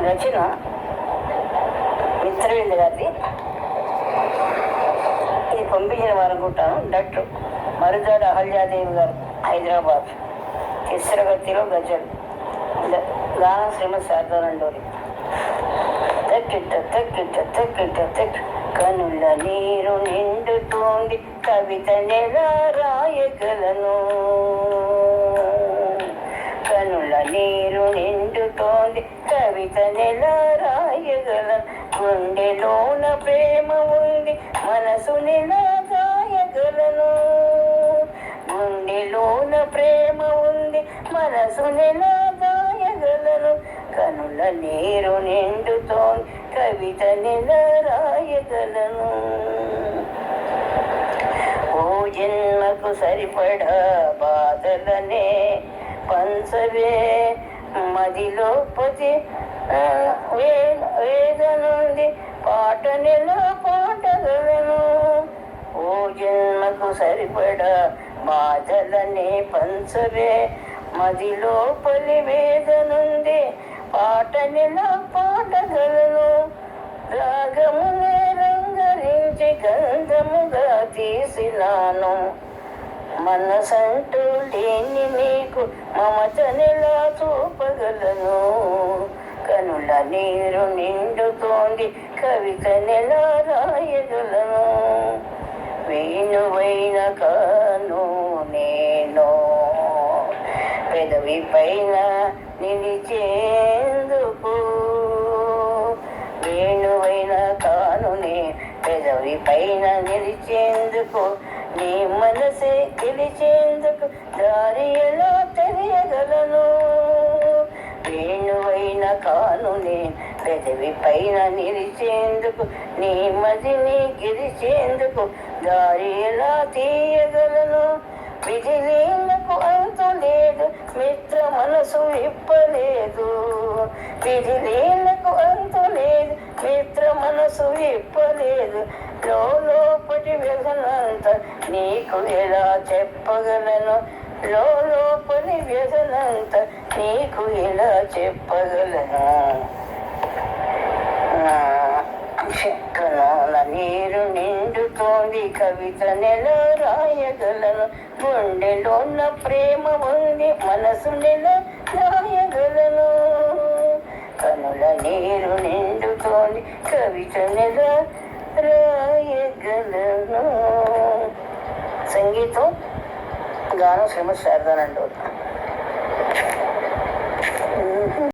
రచన మిత్రవేంద్ర గారిది ఇది పంపించిన వారు అనుకుంటాను డట్టు మరుదాడు అహల్యాదేవి గారు హైదరాబాద్. చిత్రగతిలో గజల్. ద- గానం శ్రీమతి శారదానండోరి తక్కిట తక్కిట తక్కిట తక్. కనుల నీరు నిండుతోంది కవిత నెల రాయగలను. కనుల నీరు నిండుతోంది కవిత నెల రాయగలం గుండెలోన ప్రేమ ఉంది మనసు నెల రాయగలను గుండెలోన ప్రేమ ఉంది మనసు నెల రాయగలను కనుల నీరు నిండుతోంది కవిత నెల రాయగలను ఓ జన్మకు సరిపడా బాధలనే పంచవే. మదిలో వే- వేదనుంది పాట నెల పాటగలను ఓ జన్మకు సరిపడా బాధలనే పంచవే. మదిలోపలి వేదనుంది పాట నెల పాటగలను రాగమునే రంగరించి గంధముగా తీసినాను. మనసంటూ లేని నీకు మమతనిలా చూపగలను. కనుల నీరు నిండుతోంది కవిత నెలా రాయగలను. వేణువైన కాను నేను పెదవి పైన నిలిచేందుకు. వేణువైన కానునే పెదవి పైన నిలిచేందుకు. నీ మనసే గెలిచేందుకు దారి ఎలా తెలియగలను. వేణువైన కానునే పెదవి పైన నిలిచేందుకు నీ మదిని గెలిచేందుకు దారి ఎలా తీయగలను. విధిలీలకు అంతు లేదు మిత్ర మనసు ఇప్పలేదు విధిలీలకు అంతు లేదు మిత్ర మనసు ఇప్పలేదు లోపటి వ్యసనంత నీకు ఎలా చెప్పగలను? లోపలి వ్యసనంత నీకు ఎలా చెప్పగలను? చెక్కలోన నీరు నిండుతోంది కవిత నెల రాయగలను. గుండెలోన్న ప్రేమ ఉంది మనసు నెల రాయగలను. కనుల నీరు నిండుతోంది కవిత నెల రాయగలను సంగీతం గానం శ్రీమతి శారదానండి